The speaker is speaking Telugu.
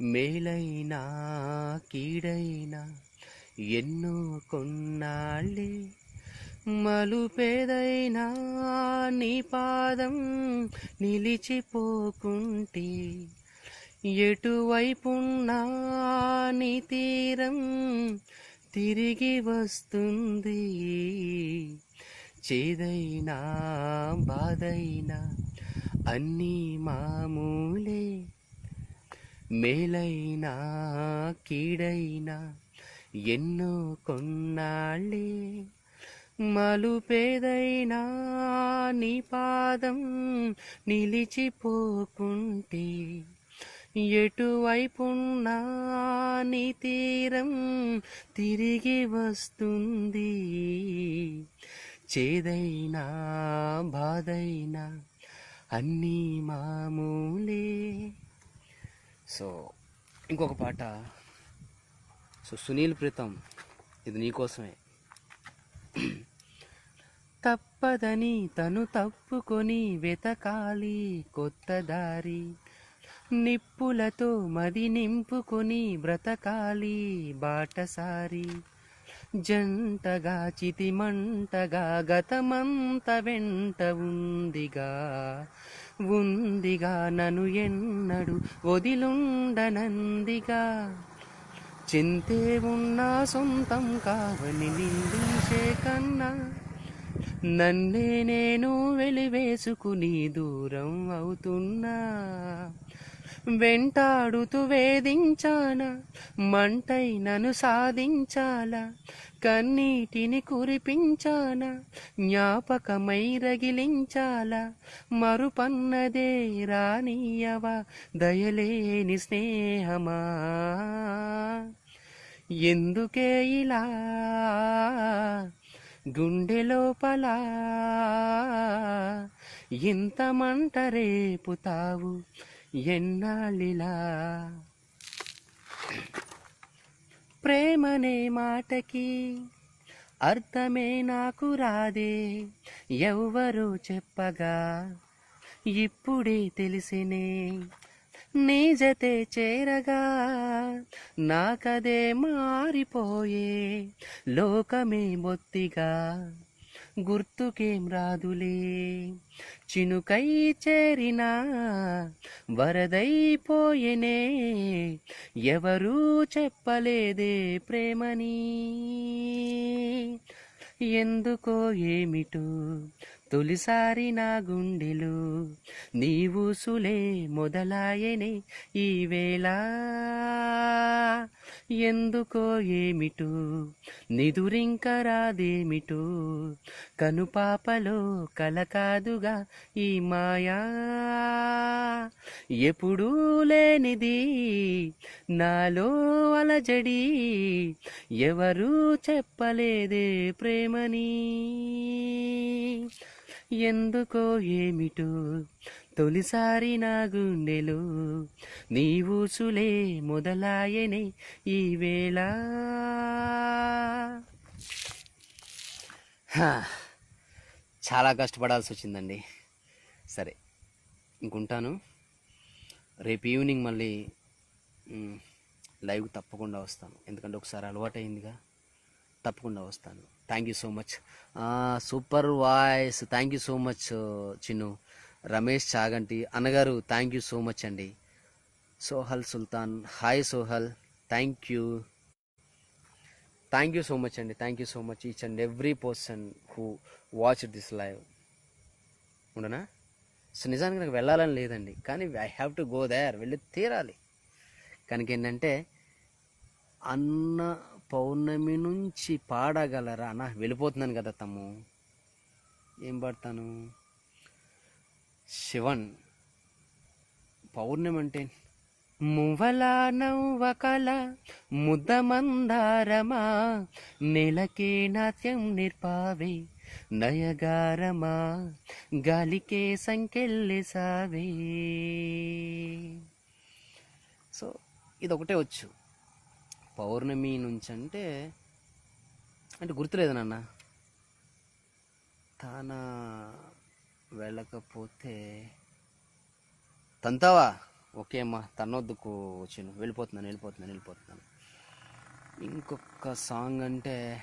మేలైనా కీడైనా ఎన్నో కొన్నాళ్ళే. మలుపేదైనా నీ పాదం నిలిచిపోకుంటే ఎటువైపున్నా నీ తీరం తిరిగి వస్తుంది. చేదైనా బాధైనా అన్నీ మామూలే మేలైనా కీడైనా ఎన్నో కొన్నాళ్ళే. మలుపేదైనా నీ పాదం నిలిచిపోకుంటే ఎటువైపున్నా నీ తీరం తిరిగి వస్తుంది. చేదైనా బాధైనా అన్నీ మామూలే. సో ఇంకొక పాట. సో సునీల్ ప్రీతం ఇది నీకోసమే తప్పదని తను తప్పుకొని వెతకాలి కొత్త దారి. నిప్పులతో మది నింపుకొని బ్రతకాలి బాటసారి. జంటగా చితిమంటగా గతమంత వెంట ఉందిగా. ఉందిగా నను ఎన్నడు వదిలుండనందిగా చింతే ఉన్నా సొంతం కావని నిందించే కన్నా నన్నే నేను వెలివేసుకుని దూరం అవుతున్నా. వెంటాడుతూ వేధించానా? మంటై నన్ను సాధించాలా? కన్నీటిని కురిపించానా? జ్ఞాపకమై రగిలించాలా? మరుపన్నదే రానియవా? దయలేని స్నేహమా? ఎందుకే ఇలా? గుండె లోపల ఇంత మంట రేపుతావు? ఎన్నాళ్ళిలా? ప్రేమనే మాటకి అర్థమే నాకు రాదే ఎవ్వరూ చెప్పగా. ఇప్పుడే తెలిసినే నీజతే చేరగా నాకదే మారిపోయే లోకమే బొత్తిగా గుర్తుకేం రాదులే చినుకై చేరినా వరదైపోయేనే ఎవరూ చెప్పలేదే ప్రేమని? ఎందుకో ఏమిటో? తొలిసారి నా గుండెలు నీవు సులే మొదలాయనే ఈవేళ ఎందుకో ఏమిటో? నిదురింక రాదేమిటో? కనుపాపలో కలకాదుగా ఈ మాయా. ఎప్పుడూ లేనిది. నాలో అలజడి. ఎవరూ చెప్పలేదే ప్రేమని. ఎందుకో ఏమిటో తొలిసారి నా గుండెలో. నీవు సులే మొదలాయనే ఈవేళ చాలా కష్టపడాల్సి వచ్చిందండి. సరే ఇంకుంటాను. రేపు ఈవినింగ్ మళ్ళీ లైవ్ తప్పకుండా వస్తాను. ఎందుకంటే ఒకసారి అలవాటైందిగా తప్పకుండా వస్తాను. Thank you so much super voice thank you so much Chinnu. Ramesh Chaganti అన్నగారు థ్యాంక్ యూ సో మచ్ అండి. Sohail Sultan. Hi Sohail. Thank you thank you so much అండి. Thank you so much each and every person who watch this live ఉండనా? సో నిజానికి నాకు వెళ్ళాలని లేదండి. కానీ I have to go there వెళ్ళి తీరాలి. కనుక ఏంటంటే అన్న పౌర్ణమి నుంచి పాడగలరా? అన్న వెళ్ళిపోతున్నాను కదా తమ్ము. ఏం పాడతాను? శివన్. పౌర్ణమి అంటే మువ్వల నవ్వకల ముద్దమందారమా? నెలకే నాట్యం నిర్పావే. నయగారమా? గాలికే సంకెళ్ళి సావే. సో ఇదొకటే వచ్చు. పౌర్ణమి నుంచి అంటే అంటే గుర్తులేదు నాన్న. తాన వెళ్ళకపోతే తంతావా? ఓకే అమ్మా తన్నొద్దుకు వచ్చాను. వెళ్ళిపోతున్నాను వెళ్ళిపోతున్నాను వెళ్ళిపోతున్నాను. ఇంకొక సాంగ్ అంటే